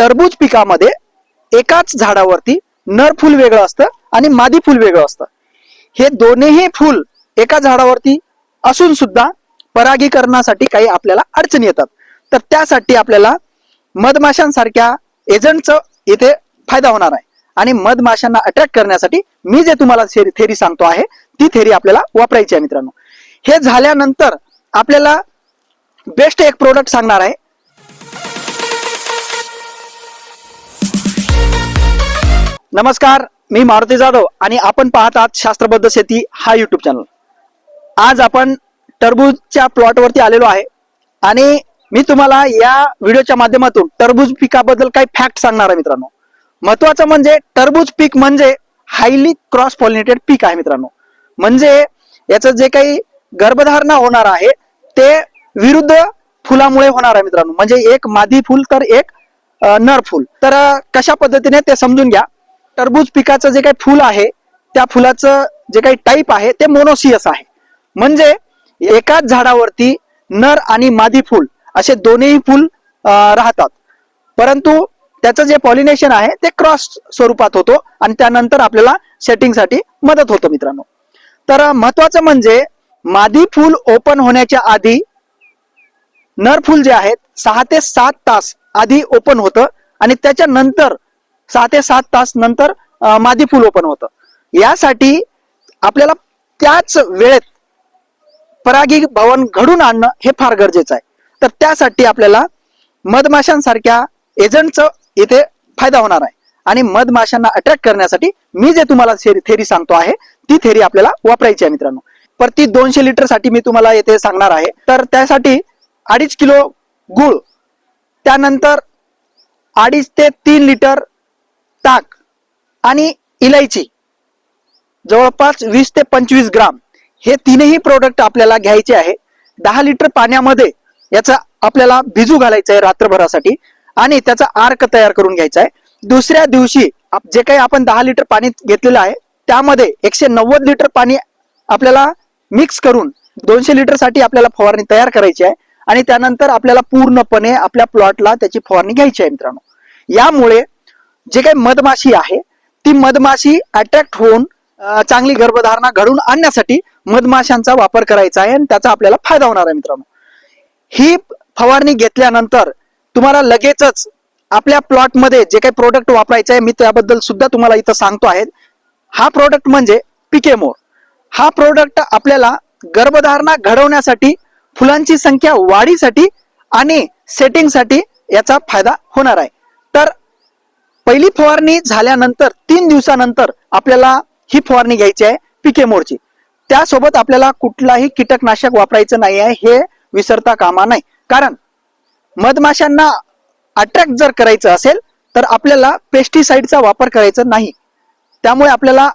टरबूज पिकामध्ये एकाच झाडावरती नर फुल वेगळं असतं आणि मादी फुल वेगळं असतं. हे दोन्ही फुल एका झाडावरती असून सुद्धा परागीकरणासाठी काही आपल्याला अडचणी येतात. तर त्यासाठी आपल्याला मधमाशांसारख्या एजंटचं इथे फायदा होणार आहे. आणि मधमाशांना अट्रॅक्ट करण्यासाठी मी जे तुम्हाला थेरी सांगतो आहे ती थेरी आपल्याला वापरायची आहे मित्रांनो. हे झाल्यानंतर आपल्याला बेस्ट एक प्रोडक्ट सांगणार आहे नमस्कार मी मारुती जाधव आणि आपण पाहत आहात शास्त्रबद्ध शेती हा युट्यूब चॅनल आज आपण टरबूजच्या प्लॉटवरती आलेलो आहे आणि मी तुम्हाला या व्हिडिओच्या माध्यमातून टरबूज पिकाबद्दल काही फॅक्ट सांगणार आहे मित्रांनो. महत्वाचं म्हणजे टरबूज पीक म्हणजे हायली क्रॉस पॉलिनेटेड पीक आहे मित्रांनो. म्हणजे याचं जे काही गर्भधारणा होणार आहे ते विरुद्ध फुलामुळे होणार आहे मित्रांनो. म्हणजे एक मादी फुल तर एक नर फुल. तर कशा पद्धतीने ते समजून घ्या. टरबूज पिकाचं जे काही फुल आहे त्या फुलाचं जे काही टाईप आहे ते मोनोसियस आहे. म्हणजे एकाच झाडावरती नर आणि मादी फुल असे दोन्ही फुल राहतात. परंतु त्याचं जे पॉलिनेशन आहे ते क्रॉस स्वरूपात होतो आणि त्यानंतर आपल्याला सेटिंगसाठी मदत होतो मित्रांनो. तर महत्वाचं म्हणजे मादी फुल ओपन होण्याच्या आधी नर फुल जे आहेत सहा ते सात तास आधी ओपन होतं आणि त्याच्यानंतर सहा ते सात तास नंतर मादी फुल ओपन होतं. यासाठी आपल्याला त्याच वेळेत परागी भवन घडून आणणं हे फार गरजेचं आहे. तर त्यासाठी आपल्याला मधमाशांसारख्या एजंटचं इथे फायदा होणार आहे. आणि मधमाशांना अट्रॅक्ट करण्यासाठी मी जे तुम्हाला थेरी सांगतो आहे ती थेरी आपल्याला वापरायची आहे मित्रांनो. प्रति दोनशे लिटरसाठी मी तुम्हाला येथे सांगणार आहे. तर त्यासाठी अडीच किलो गुळ त्यानंतर अडीच ते तीन लिटर ताक आणि इलायची. जवळपास वीस ते पंचवीस ग्राम हे तीनही प्रोडक्ट आपल्याला घ्यायचे आहे. दहा लिटर पाण्यामध्ये याचा आपल्याला भिजू घालायचं आहे रात्रभरासाठी आणि त्याचा आर्क तयार करून घ्यायचा आहे. दुसऱ्या दिवशी जे काही आपण दहा लिटर पाणी घेतलेलं आहे त्यामध्ये एकशे नव्वद लिटर पाणी आपल्याला मिक्स करून दोनशे लिटरसाठी आपल्याला फवारणी तयार करायची आहे आणि त्यानंतर आपल्याला पूर्णपणे आपल्या प्लॉटला त्याची फवारणी घ्यायची आहे मित्रांनो. यामुळे जे काही मधमाशी आहे ती मधमाशी अट्रॅक्ट होऊन चांगली गर्भधारणा घडून आणण्यासाठी मधमाशांचा वापर करायचा आहे आणि त्याचा आपल्याला फायदा होणार आहे मित्रांनो. ही फवारणी घेतल्यानंतर तुम्हाला लगेचच आपल्या प्लॉटमध्ये जे काही प्रोडक्ट वापरायचे आहे मी त्याबद्दल सुद्धा तुम्हाला इथं सांगतो आहे. हा प्रोडक्ट म्हणजे पिकेमोर हा प्रोडक्ट आपल्याला गर्भधारणा घडवण्यासाठी फुलांची संख्या वाढीसाठी आणि सेटिंगसाठी याचा फायदा होणार आहे. तर पहिली फवारणी झाल्यानंतर तीन दिवसानंतर आपल्याला ही फवारणी घ्यायची आहे पिकेमोरची त्यासोबत आपल्याला कुठलाही कीटकनाशक वापरायचं नाही आहे हे विसरता कामा नाही कारण मधमाशांना अट्रॅक्ट जर करायचं असेल तर आपल्याला पेस्टिसाइडचा वापर करायचा नाही. त्यामुळे आपल्याला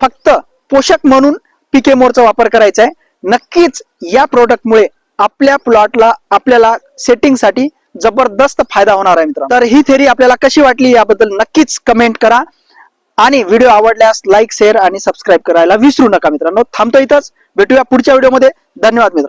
फक्त पोषक म्हणून पिकेमोरचा वापर करायचा आहे. नक्कीच या प्रोडक्टमुळे आपल्या प्लॉटला आपल्याला सेटिंगसाठी जबरदस्त फायदा होणार आहे मित्रांनो. तर ही थेरी आपल्याला कशी वाटली याबद्दल नक्कीच कमेंट करा. आणि व्हिडिओ आवडल्यास लाईक शेअर आणि सबस्क्राईब करायला विसरू नका मित्रांनो. थांबतो इथंच. भेटूया पुढच्या व्हिडिओमध्ये धन्यवाद मित्र